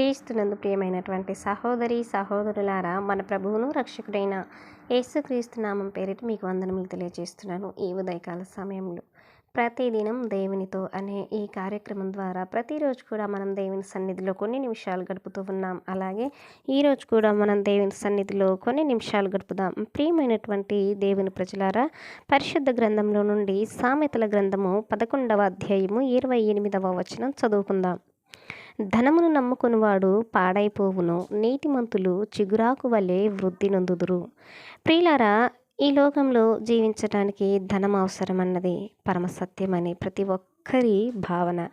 క్రీస్తునందు ప్రియమైనటువంటి సహోదరి సహోదరులారా మన ప్రభువును రక్షకుడైన యేసుక్రీస్తు నామం పేరిట మీకు వందనములు తెలియజేస్తున్నాను ఈ ఉదయకాల సమయంలో. ప్రతిదినం దేవునితో అనే ఈ కార్యక్రమం ద్వారా ప్రతిరోజు కూడా మనం దేవుని సన్నిధిలో కొన్ని నిమిషాలు గడుపుతూ ఉన్నాం. అలాగే ఈరోజు కూడా మనం దేవుని సన్నిధిలో కొన్ని నిమిషాలు గడుపుదాం. ప్రియమైనటువంటి దేవుని ప్రజలారా పరిశుద్ధ గ్రంథంలో నుండి సామెతల గ్రంథము పదకొండవ అధ్యాయము ఇరవై ఎనిమిదవ వచనం చదువుకుందాం. ధనమును నమ్ముకునివాడు పాడైపోవును నీతిమంతులు చిగురాకు వలె వృద్ధి నొందుదురు. ప్రియులారా ఈ లోకంలో జీవించడానికి ధనం అవసరమన్నది అనే ప్రతి ఒక్కరి భావన.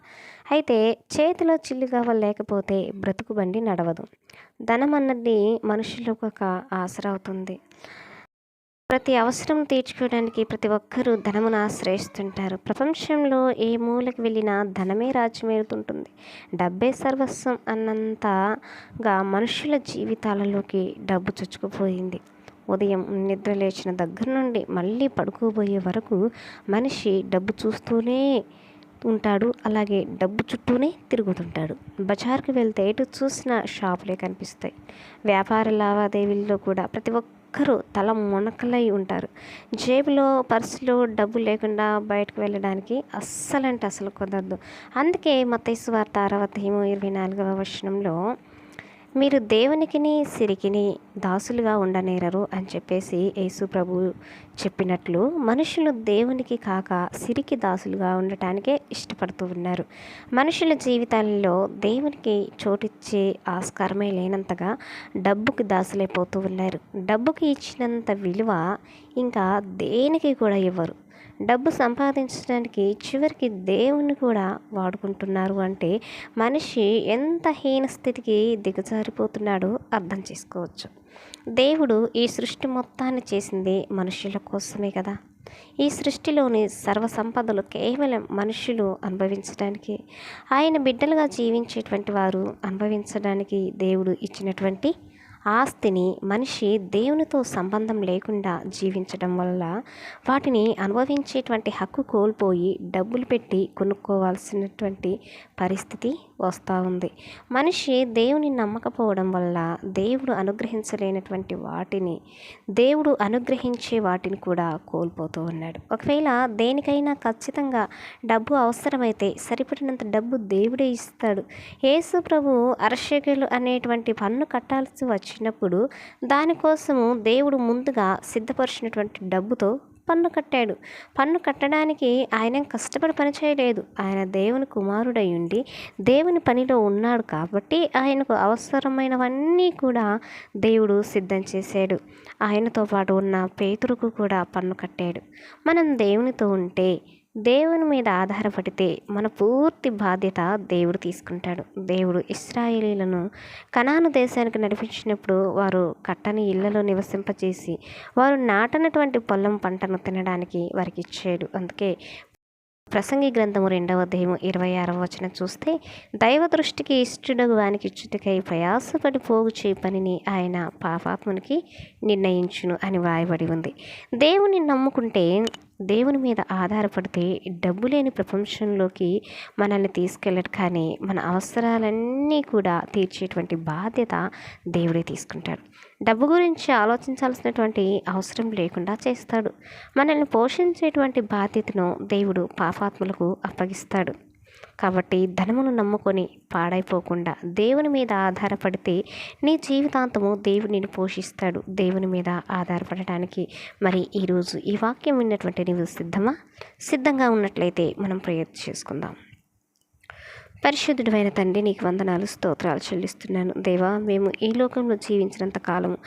అయితే చేతిలో చిల్లుగా లేకపోతే బ్రతుకు బండి నడవదు. ధనం అన్నది మనుషులకు ఒక ఆసరా అవుతుంది. ప్రతి అవసరం తీర్చుకోవడానికి ప్రతి ఒక్కరూ ధనమును ఆశ్రయిస్తుంటారు. ప్రపంచంలో ఏ మూలకి వెళ్ళినా ధనమే రాజ్యమేరుతుంటుంది డబ్బే సర్వస్వం అన్నంతగా మనుషుల జీవితాలలోకి డబ్బు చొచ్చుకుపోయింది. ఉదయం నిద్ర లేచిన దగ్గర నుండి మళ్ళీ పడుకోబోయే వరకు మనిషి డబ్బు చూస్తూనే ఉంటాడు. అలాగే డబ్బు చుట్టూనే తిరుగుతుంటాడు. బజార్కి వెళ్తే ఎటు చూసిన షాపులే కనిపిస్తాయి. వ్యాపార లావాదేవీల్లో కూడా ప్రతి ఒక్క ఒక్కరు తల మునకలై ఉంటారు. జేబులో పర్సులో డబ్బు లేకుండా బయటకు వెళ్ళడానికి అస్సలంటే అసలు కుదరదు. అందుకే మతైసు వార్త అరవతేమో ఇరవై నాలుగవ వర్షంలో మీరు దేవునికిని సిరికిని దాసులుగా ఉండనేరరు అని చెప్పేసి యేసు ప్రభు చెప్పినట్లు మనుషులు దేవునికి కాక సిరికి దాసులుగా ఉండటానికే ఇష్టపడుతూ ఉన్నారు. మనుషుల జీవితాలలో దేవునికి చోటిచ్చే ఆస్కారమే లేనంతగా డబ్బుకి దాసులైపోతూ ఉన్నారు. డబ్బుకి ఇచ్చినంత విలువ ఇంకా దేనికి కూడా ఇవ్వరు. డబ్బు సంపాదించడానికి చివరికి దేవుణ్ణి కూడా వాడుకుంటున్నారు అంటే మనిషి ఎంత హీన స్థితికి దిగజారిపోతున్నాడో అర్థం చేసుకోవచ్చు. దేవుడు ఈ సృష్టి మొత్తాన్ని చేసింది మనుషుల కోసమే కదా. ఈ సృష్టిలోని సర్వ సంపదలు కేవలం మనుషులు అనుభవించడానికి ఆయన బిడ్డలుగా జీవించేటువంటి వారు అనుభవించడానికి దేవుడు ఇచ్చినటువంటి ఆస్తిని మనిషి దేవునితో సంబంధం లేకుండా జీవించడం వల్ల వాటిని అనుభవించేటువంటి హక్కు కోల్పోయి డబ్బులు పెట్టి కొనుక్కోవాల్సినటువంటి పరిస్థితి వస్తూ ఉంది. మనిషి దేవుని నమ్మకపోవడం వల్ల దేవుడు అనుగ్రహించలేనటువంటి వాటిని దేవుడు అనుగ్రహించే వాటిని కూడా కోల్పోతూ ఉన్నాడు. ఒకవేళ దేనికైనా ఖచ్చితంగా డబ్బు అవసరమైతే సరిపడినంత డబ్బు దేవుడే ఇస్తాడు. యేసు ప్రభు అర్షకులు అనేటువంటి పన్ను కట్టాల్సి వచ్చినప్పుడు దానికోసము దేవుడు ముందుగా సిద్ధపరిచినటువంటి డబ్బుతో పన్ను కట్టాడు. పన్ను కట్టడానికి ఆయన కష్టపడి పని చేయలేదు. ఆయన దేవుని కుమారుడై ఉండి దేవుని పనిలో ఉన్నాడు కాబట్టి ఆయనకు అవసరమైనవన్నీ కూడా దేవుడు సిద్ధం చేశాడు. ఆయనతో పాటు ఉన్న పేతురుకు కూడా పన్ను కట్టాడు. మనం దేవునితో ఉంటే దేవుని మీద ఆధారపడితే మన పూర్తి బాధ్యత దేవుడు తీసుకుంటాడు. దేవుడు ఇస్రాయేలీలను కనాను దేశానికి నడిపించినప్పుడు వారు కట్టని ఇళ్ళలో నివసింపచేసి వారు నాటనటువంటి పొలం పంటను తినడానికి వారికి ఇచ్చాడు. అందుకే ప్రసంగి గ్రంథము రెండవ అధ్యాయము ఇరవై ఆరవ వచనం చూస్తే దైవ దృష్టికి ఇష్టడగు వానికి ఇచ్చుటకై ప్రయాసపడి పోగు చే పనిని ఆయన పాపాత్మునికి నిర్ణయించును అని వ్రాయబడి ఉంది. దేవుని నమ్ముకుంటే దేవుని మీద ఆధారపడితే డబ్బు లేని ప్రపంచంలోకి మనల్ని తీసుకెళ్ళడు. కానీ మన అవసరాలన్నీ కూడా తీర్చేటువంటి బాధ్యత దేవుడే తీసుకుంటాడు. డబ్బు గురించి ఆలోచించాల్సినటువంటి అవసరం లేకుండా చేస్తాడు. మనల్ని పోషించేటువంటి బాధ్యతను దేవుడు పాపాత్ములకు అప్పగిస్తాడు. కాబట్టి ధనమును నమ్ముకొని పాడైపోకుండా దేవుని మీద ఆధారపడితే నీ జీవితాంతము దేవునిని పోషిస్తాడు. దేవుని మీద ఆధారపడటానికి మరి ఈరోజు ఈ వాక్యం విన్నటువంటి నీవు సిద్ధమా? సిద్ధంగా ఉన్నట్లయితే మనం ప్రయత్నం చేసుకుందాం. పరిశుద్ధుడైన తండ్రి నీకు వందనాలు స్తోత్రాలు చెల్లిస్తున్నాను. దేవా మేము ఈ లోకంలో జీవించినంత కాలము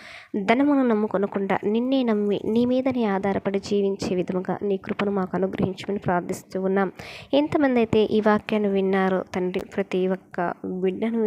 ధనమును నమ్ముకొనకుండా నిన్నే నమ్మి నీ మీదనే ఆధారపడి జీవించే విధముగా నీ కృపను మాకు అనుగ్రహించమని ప్రార్థిస్తూ ఉన్నాం. ఎంతమంది అయితే ఈ వాక్యాన్ని విన్నారో తండ్రి ప్రతి ఒక్క బిడ్డను